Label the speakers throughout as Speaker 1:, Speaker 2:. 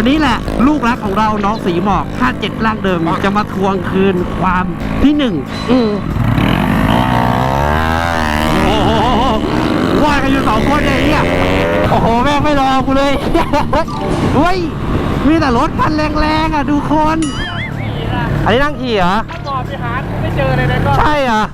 Speaker 1: วันนี้แหละ ลูกรักของเราน้องสีหมอก57ร่างเดิมจะมาทวงคืนความที่หนึ่งอืมโอ้โหว่ากันอยู่สองคนเลยเนี่ย โอ้โห แม่งไม่รอกูเลยเฮ้ย มีแต่รถคันแรงๆอะ ดูคน อันนี้นั่งขี่เหรอ
Speaker 2: ถ้าก่อนไปหาไม่เจอเลยนะก็
Speaker 1: ใช่เหรอะ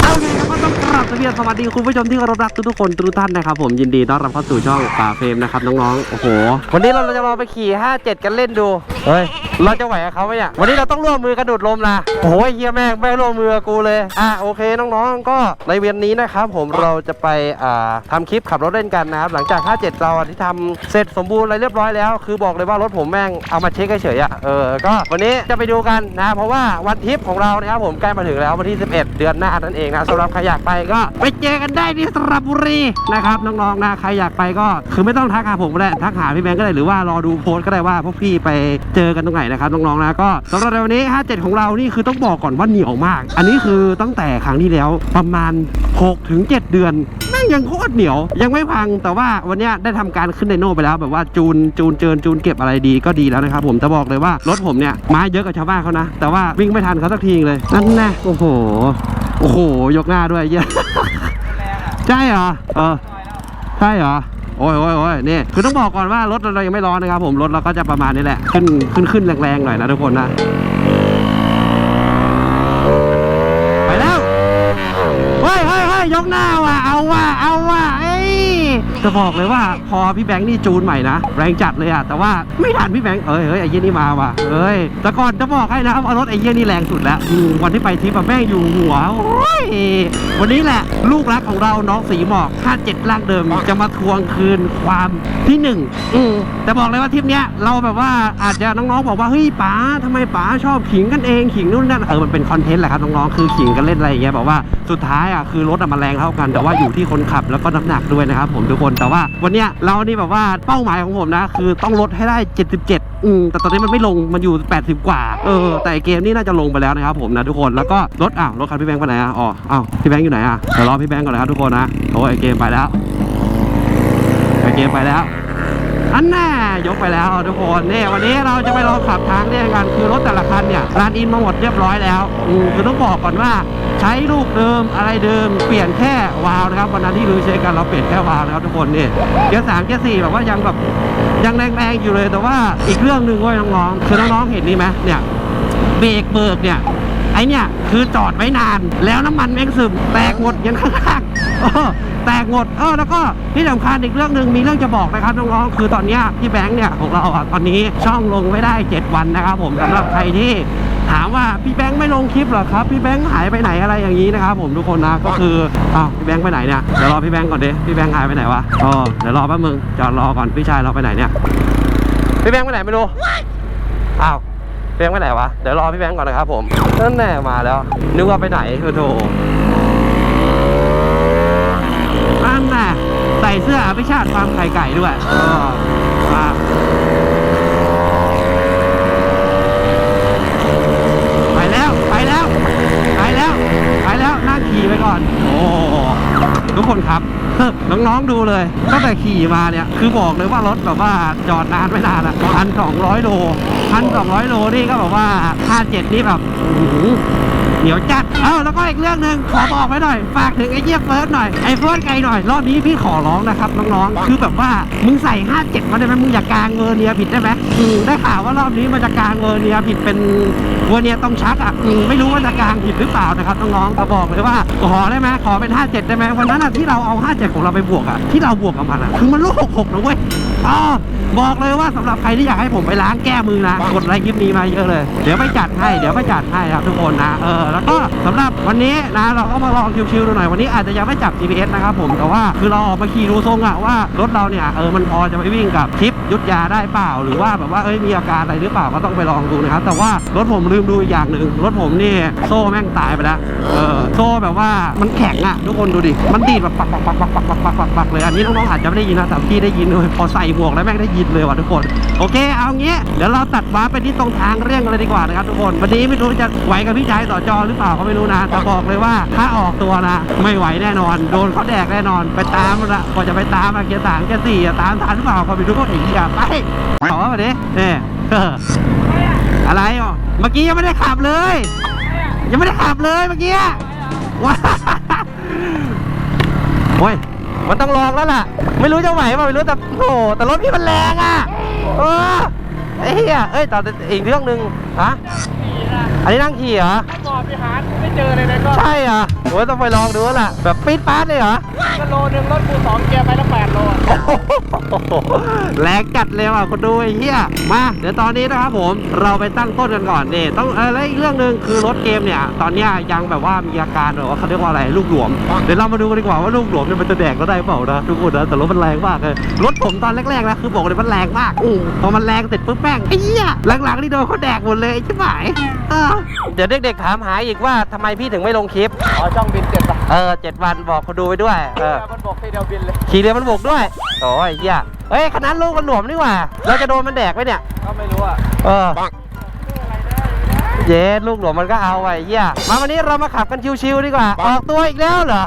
Speaker 1: เอาไงครับก็ ต้องกราบสวัสดีสวัสดีคุณผู้ชมที่เคารพรักทุกๆคนทุกท่านนะครับผมยินดีต้อนรับเข้าสู่ช่องป่าเฟรมนะครับน้องๆโอ้โหวันนี้เราจะมาไปขี่ 57 กันเล่นดูเฮ้ยเราจะไหวกับเขาไหมเนี่ยวันนี้เราต้องร่วมมือกันดูดลมนะโอ้ยเฮียแม่งไม่ร่วมมือกูเลยอะโอเคน้องๆ ก็ในเวียนนี้นะครับผมเราจะไปอ่าทำคลิปขับรถเล่นกันนะครับหลังจาก 57 เราที่ทำเสร็จสมบูรณ์อะไรเรียบร้อยแล้ว คือบอกเลยว่ารถผมแม่งเอามาเช็คเฉยๆอะเออก็วันนี้จะไปดูกันนะเพราะว่าวันทริปของเรานะครับผมใกล้มาถึงแล้ววันที่ 11 เดือนหน้านั่นเองนะสำหรับใครอยากไปก็ไปเจอกันได้ที่สระบุรีนะครับน้องๆนะใครอยากไปก็คือไม่ต้องทักหาผมก็ได้ทักหาพี่แบงค์ก็ได้หรือว่ารอดูโพสต์ก็ได้ว่าพวกพี่ไปเจอกันตรงไหนนะครับน้องๆนะก็สำหรับวันนี้ 57 ของเรานี่คือต้องบอกก่อนว่าเหนียวมาก อันนี้คือตั้งแต่ครั้งที่แล้วประมาณ6ถึง7เดือนแม่งยังโคตรเหนียว ยังไม่พังแต่ว่าวันนี้ได้ทำการขึ้นไดโน่ไปแล้วแบบว่าจูนจูนเจินจูนเก็บอะไรดีก็ดีแล้วนะครับผมจะบอกเลยว่ารถผมเนี่ยมาเยอะกว่าชาวบ้านเขานะ แต่ว่าวิ่งไม่ทันเขาสักทีเลยนั่นแน่โอ้โห โอ้โห ยกหน้าด้วยเหี้ยใช่เหรอ เออ ใช่เหรอ โอ้ยโอ้ยโอ้ยนี่ คือต้องบอกก่อนว่ารถเรายังไม่ร้อนนะครับผม รถเราก็จะประมาณนี้แหละ ขึ้น ขึ้นขึ้นแรงๆหน่อยนะทุกคนนะ ไปแล้ว เฮ้ยเฮ้ยเฮ้ยยกหน้าว่ะ เอาว่ะ เอาว่ะเอ้ย จะบอกเลยว่าพอพี่แบงค์นี่จูนใหม่นะแรงจัดเลยอะแต่ว่าไม่ทันพี่แบงค์เอ้ยเฮ้ยไอ้เยี่ยนี่มาว่ะเอ้ยแต่ก่อนจะบอกให้นะว่ารถไอ้เยี่ยนี่แรงสุดแล้วอืมวันที่ไปทริปอะแม่งอยู่หัวโอ้ยวันนี้แหละ ลูกรักของเราน้องสีหมอก57ร่างเดิมจะมาทวงคืนความที่หนึ่งอืมแต่บอกเลยว่าทริปเนี้ยเราแบบว่าอาจจะน้องๆบอกว่าเฮ้ยป๋าทำไมป๋าชอบขิงกันเองขิงนู่นนั่นเออมันเป็นคอนเทนต์แหละครับน้องๆคือขิงกันเล่นอะไรอย่างเงี้ยบอกว่าสุดท้ายอะคือรถอะมันแรงเท่ากันแต่ว่าอยู่ที่คนขับแล้วก็น้ำหนักด้วยนะครับผมทุกคนแต่ว่าวันเนี้ยเรานี่แบบว่าเป้าหมายของผมนะ คือต้องลดให้ได้ 77 อืมแต่ตอนนี้มันไม่ลงมันอยู่ 80 กว่าเออแต่เกมนี้น่าจะลงไปแล้วนะครับผมนะทุกคนแล้วก็รถอ้าวรถคันพี่แบงค์ไปไหนอะอ๋ออ้าวพี่แบงค์อยู่ไหนอะเดี๋ยวรอพี่แบงค์ก่อนนะครับทุกคนนะโอ้ยเกมไปแล้วไอเกมไปแล้ว อันน่ายกไปแล้วทุกคนเนี่ยวันนี้เราจะไปลองขับทางเนี่ยกันคือรถแต่ละคันเนี่ยร้านอินมาหมดเรียบร้อยแล้วอืมคือต้องบอกก่อนว่าใช้ลูกเดิมอะไรเดิมเปลี่ยนแค่วาล์วนะครับวันนั้นที่ลือเช็คกันเราเปลี่ยนแค่วาล์วนะครับทุกคนนี่เกียร์สามเกียร์สี่แบบว่ายังแบบยังแรงๆอยู่เลยแต่ว่าอีกเรื่องหนึ่งเว้ยน้องๆคือน้องๆเห็นนี่ไหมเนี่ยเบรกเบิกเนี่ย ไอเนี่ยคือจอดไว้นาน แล้วน้ำมันแม่งซึมแตกหมดยันข้างๆเออแตกหมดเออแล้วก็ที่สำคัญอีกเรื่องหนึ่งมีเรื่องจะบอกนะครับน้องๆคือตอนเนี้ยพี่แบงค์เนี่ยของเราอะตอนนี้ช่องลงไม่ได้ 7 วันนะครับผมสำหรับใครที่ถามว่าพี่แบงค์ไม่ลงคลิปเหรอครับพี่แบงค์หายไปไหนอะไรอย่างนี้นะครับผมทุกคนนะก็คืออ้าวพี่แบงค์ไปไหนเนี่ยเดี๋ยวรอพี่แบงค์ก่อนดิพี่แบงค์หายไปไหนวะอ๋อเดี๋ยวรอแป๊บมึงจอดรอก่อนพี่ชายเราไปไหนเนี่ยพี่แบงค์ไปไหนไม่รู้อ้าว พี่แบงค์ไปไหนวะ เดี๋ยวรอพี่แบงค์ก่อนนะครับผมนั่นแน่มาแล้ว นึกว่าไปไหนคือโถนั่นน่ใส่เสื้ออภิชาติฟาร์มไข่ไก่ด้วยออมาไปแล้ว ไปแล้ว ไปแล้ว ไปแล้วนั่งขี่ไปก่อน โอ้ ทุกคนครับ น้องๆดูเลยตั้งแต่ขี่มาเนี่ยคือบอกเลยว่ารถแบบว่าจอดนานไม่นานอะพันสองร้อยโลพันสองร้อยโลนี่ก็แบบว่าห้าเจ็ดนี่แบบอื้อหือเหนียวจัดอะ แล้วก็อีกเรื่องหนึ่งขอบอกไว้หน่อย ฝากถึงไอ้เจี๊ยบเฟิร์สหน่อย ไอ้เฟิร์สไกลหน่อย รอบนี้พี่ขอร้องนะครับน้องๆ คือแบบว่ามึงใส่ 57มาได้ไหมมึงอย่ากางเวอร์เนียผิดได้ไหมอืมได้ข่าวว่ารอบนี้มันจะกางเวอร์เนียผิดเป็นเวอร์เนียต้องชักอะอืมไม่รู้ว่าจะกางผิดหรือเปล่านะครับน้องๆแต่บอกเลยว่าขอได้ไหมขอเป็น 57 ได้ไหมวันนั้นอะที่เราเอา 57 ของเราไปบวกอะที่เราบวกกับมันอะคือมันลูก66นะเว้ยอ๋อ บอกเลยว่าสำหรับใครที่อยากให้ผมไปล้างแก้มือนะกดไลค์คลิปนี้มาเยอะเลย เดี๋ยวไปจัดให้เดี๋ยวไปจัดให้ครับทุกคนนะเออแล้วก็สำหรับวันนี้นะเราก็มาลองชิวๆดูหน่อยวันนี้อาจจะยังไม่จับ GPS นะครับผมแต่ว่าคือเราออกมาขี่ดูทรงอะว่ารถเราเนี่ยเออมันพอจะไปวิ่งกับทริปยุทธยาได้เปล่า หรือว่าแบบว่าเอ้ยมีอาการอะไรหรือเปล่าก็ต้องไปลองดูนะครับแต่ว่ารถผมลืมดูอีกอย่างหนึ่งรถผมนี่โซ่แม่งตายไปแล้วเออโซ่แบบว่ามันแข็งอะทุกคนดูดิมันดีดแบบปักปักปักปักปักปักปักปักปักเลยอันนี้น้องๆอาจจะไม่ได้ยินนะแต่พี่ได้ยินเลยพอใส่หมวกแล้วแม่งได้ยินยินเลยว่ะทุกคน โอเค เอางี้เดี๋ยวเราตัดว้าไปที่ตรงทางเร่งเลยดีกว่านะครับทุกคน วันนี้ไม่รู้จะไหวกับพี่ชายต่อจอหรือเปล่าก็ไม่รู้นะแต่บอกเลยว่าถ้าออกตัวนะ ไม่ไหวแน่นอน โดนเขาแดกแน่นอนไปตามนละกว่าจะไปตามอะเกียร์สามเกียร์สี่อะตามทันหรือเปล่าก็ไม่รู้ก็อีกอะไปขอมาดิเนี่ยอออะไรอะเมื่อกี้ยังไม่ได้ขับเลย ยังไม่ได้ขับเลยเมื่อกี้ว้าโอ้ย มันต้องลองแล้วล่ะ ไม่รู้จะไหวเปล่าไม่รู้แต่โอ้โหแต่รถพี่มันแรงอะเออไอ้เหี้ยเอ้ยแต่อีกเรื่องหนึ่งฮะ
Speaker 2: ขี่นะ
Speaker 1: อันนี้นั่งขี่เหรอ
Speaker 2: ถ้าบอกพี่หาไม่เจอเลยนะก็
Speaker 1: ใช่เหรอ โอ้ยต้องไปลองดูแล้วล่ะ แบบปี๊ดป๊าดเลยเหรอ
Speaker 2: ก็โลนึงรถกูสองเกียร์ไปละแปดโลอะ
Speaker 1: แรงจัดเลยว่ะคนดูไอ้เหี้ยมาเดี๋ยวตอนนี้นะครับผมเราไปตั้งต้นกันก่อนนี่ต้องเออแล้วอีกเรื่องหนึ่งคือรถเกมเนี่ย ตอนเนี้ยยังแบบว่ามีอาการแบบว่าเขาเรียกว่าอะไรลูกหลวม เดี๋ยวเรามาดูกันดีกว่าว่าลูกหลวมเนี่ยมันจะแดกก็ได้เปล่านะทุกคนนะแต่รถมันแรงมากเลยรถผมตอนแรกๆนะคือบอกเลยมันแรงมากอู้พอมันแรงเสร็จปุ๊บแม่งไอ้เหี้ยหลังๆนี่โดนเขาแดกหมดเลยไอ้ชิบหายเออเดี๋ยวเด็กๆถามหาอีกว่าทำไมพี่ถึงไม่ลงคลิป
Speaker 2: อ๋อช่องบินเจ็ดป่ะ
Speaker 1: เออเจ็ดวันบอกคนดูไปด้วย เออ
Speaker 2: มันบอกให้เดียวบินเลย
Speaker 1: ขี่เรือมันบกด้วย โอ้ยเหี้ยเฮ้ยขนาดลูกมันหลวมนี่หว่า เราจะโดนมันแดกไหมเนี่ย
Speaker 2: ก็ไม่รู้อะ
Speaker 1: เออเย้ลูกหลวมมันก็เอาไว้เหี้ยมาวันนี้เรามาขับกันชิวๆดีกว่า ออกตัวอีกแล้วเหรอ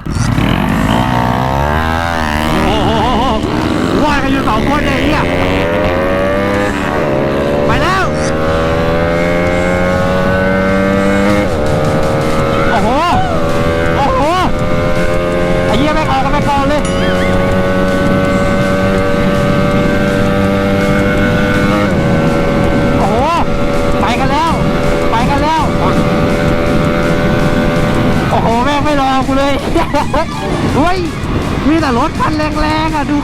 Speaker 1: โอ้โหว่ากันอยู่สองคนเลยเหี้ย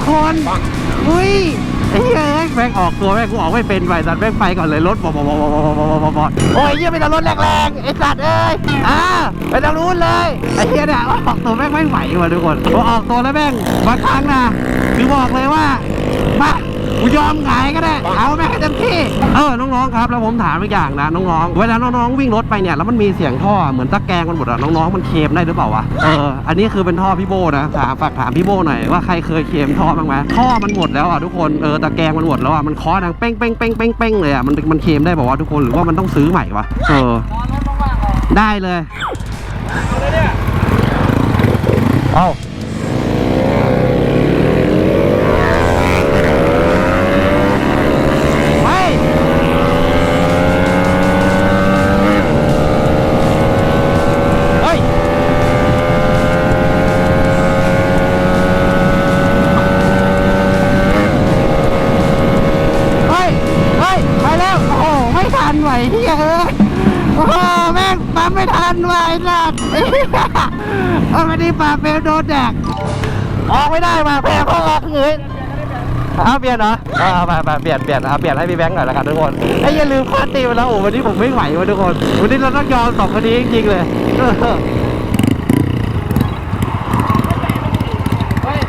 Speaker 1: คนอุ้ยไอ้เหี้ยแม่งออกตัวแม่งกูออกไม่เป็นไปสัตว์แม่งไปก่อนเลยรถบอบอบอบอบอบอบอบโอ้ยเหี้ยมีแต่รถแรงๆไอ้สัตว์เอ้ยอ่าไปทางนู้นเลยไอ้เหี้ยเนี่ยออกตัวแม่งไม่ไหวว่ะทุกคนพอออกตัวแล้วแม่งบางครั้งนะคือบอกเลยว่ามา กูยอมขายก็ได้ เอาแม่งให้เต็มที่ เออ น้องๆ ครับ แล้วผมถามอีกอย่างนะ น้องๆ เวลาน้องๆ วิ่งรถไปเนี่ย แล้วมันมีเสียงท่อ เหมือนตะแกรงมันหมดอะน้องๆ มันเคลมได้หรือเปล่าวะ เออ อันนี้คือเป็นท่อพี่โบนะ ถามฝากถามพี่โบหน่อยว่าใครเคยเคลมท่อบ้างไหมท่อมันหมดแล้วอะทุกคน เออ ตะแกรงมันหมดแล้วอะมันเคอดังเป้งเป้งเป้งเป้งเป้งเลยอะมันมันเคลมได้บอกว่าวะทุกคน หรือว่ามันต้องซื้อใหม่วะ เออ
Speaker 2: นอนรถว่างๆออก
Speaker 1: ได้เลย
Speaker 2: เอาเลยเนี่ย
Speaker 1: เอ้าไปเฮ้ย เฮ้ย เฮ้ย ไปแล้ว โอ้โห ไม่ทันไหวเฮียเอ้ยโอ้โหแม่งปั๊มไม่ทันไหวนัดเฮียเอาไม่ได้ปาเปลโดนแดกออกไม่ได้มาแพ้พ่อออกเลยเอาเปลี่ยนเหรอเอาไปไปเปลี่ยนเปลี่ยนเอาเปลี่ยนให้พี่แบงค์หน่อยละกันทุกคนไอ้ยอย่าลืมคาตีไปแล้วโอ้วันนี้ผมไม่ไหวว่ะทุกคน วันนี้เราต้องยอมสองคดีจริงๆเลยเออ
Speaker 2: เฮ้ย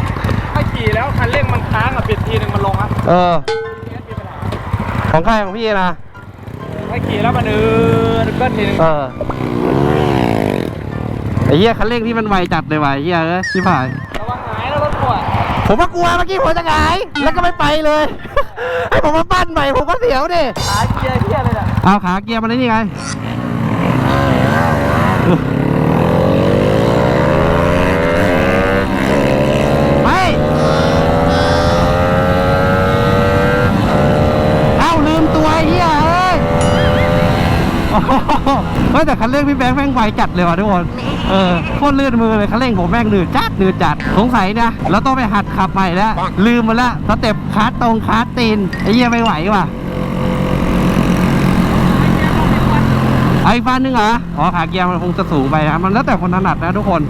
Speaker 2: ถ้าขี่แล้วคันเร่งมันค้างอะปิดทีนึงมันลงอะ
Speaker 1: เออ
Speaker 2: มีปัญหา
Speaker 1: ของใครของพี่นะ
Speaker 2: ถ้าขี่แล้วมันเออก็ทีนึง
Speaker 1: เออไอ้เหี้ยคันเร่งที่มันไวจัดเลยว่ะไอ้เหี้ยเอ้ยชิบหาย
Speaker 2: ระวังหายแล้วรถกูอะ
Speaker 1: ผมว่ากลัวเมื่อกี้ผมจะหงาย แล้วก็ไม่ไปเลย ให้ผมมาปั้นใหม่ผมก็เสียวดิ
Speaker 2: หายเกียร์เกียร์เลยอะ
Speaker 1: เอาขาเกียร์มันนี่ไง ไป เอาลืมตัวไอ้เหี้ยเอ้ย โอ้โหเฮ้ยแต่คันเร่งพี่แบงค์แม่งไวจัดเลยว่ะทุกคนเออโคตรลื่นมือเลยคันเร่งผมแม่งหนืดจัดหนืดจัดสงสัยนะเราต้องไปหัดขับใหม่แล้วลืมมาละสเต็ปคาร์ตตรงคาร์ตตีนไอ้เหี้ยไม่ไหวว่ะไอ้ฟันหนึงเหรออ๋อขาเกียร์มันคงจะสูงไปนะมันแล้วแต่คนถนัดนะทุกคน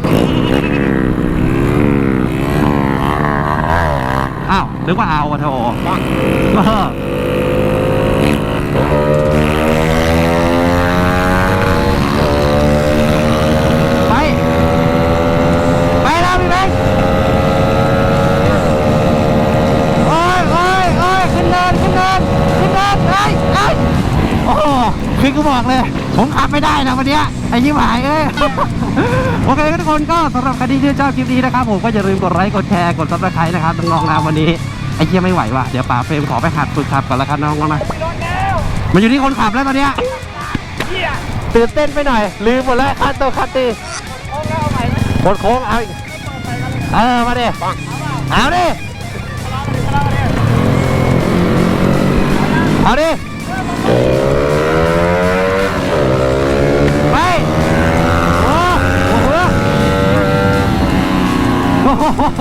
Speaker 1: อ้าวนึกว่าเอาอะโถเออไป ไปแล้วพี่แบงค์โอ้ยโอ้ยโอ้ยขึ้นเนินขึ้นเนินขึ้นเนินเอ้ยเอ้ยโอ้โหคือกู บอกเลย ผมขับไม่ได้นะวันเนี้ยไอ้ยิ้มหายเอ้ย โอเคทุกคนก็สำหรับใครที่ชื่นชอบคลิปนี้นะครับผมก็อย่าลืมกดไลค์กดแชร์กดซับสไครต์นะครับน้องๆนะวันนี้ไอ้เหี้ยไม่ไหวว่ะเดี๋ยวป๋าเฟรมขอไปหัดฝึกขับก่อนละกันน้องๆนะ
Speaker 2: รถแล้ว
Speaker 1: มันอยู่ที่คนขับแล้วตอนเนี้ย
Speaker 2: เหี้ย
Speaker 1: ตื่นเต้นไปหน่อย ลืมหมดแล้วคันตัวคันตี
Speaker 2: โอ้แล้วเอาใหม่ไหม
Speaker 1: บนโค้งเอาอีกเออมาดิเอาดิเอาดิ ไป โอ้โห โ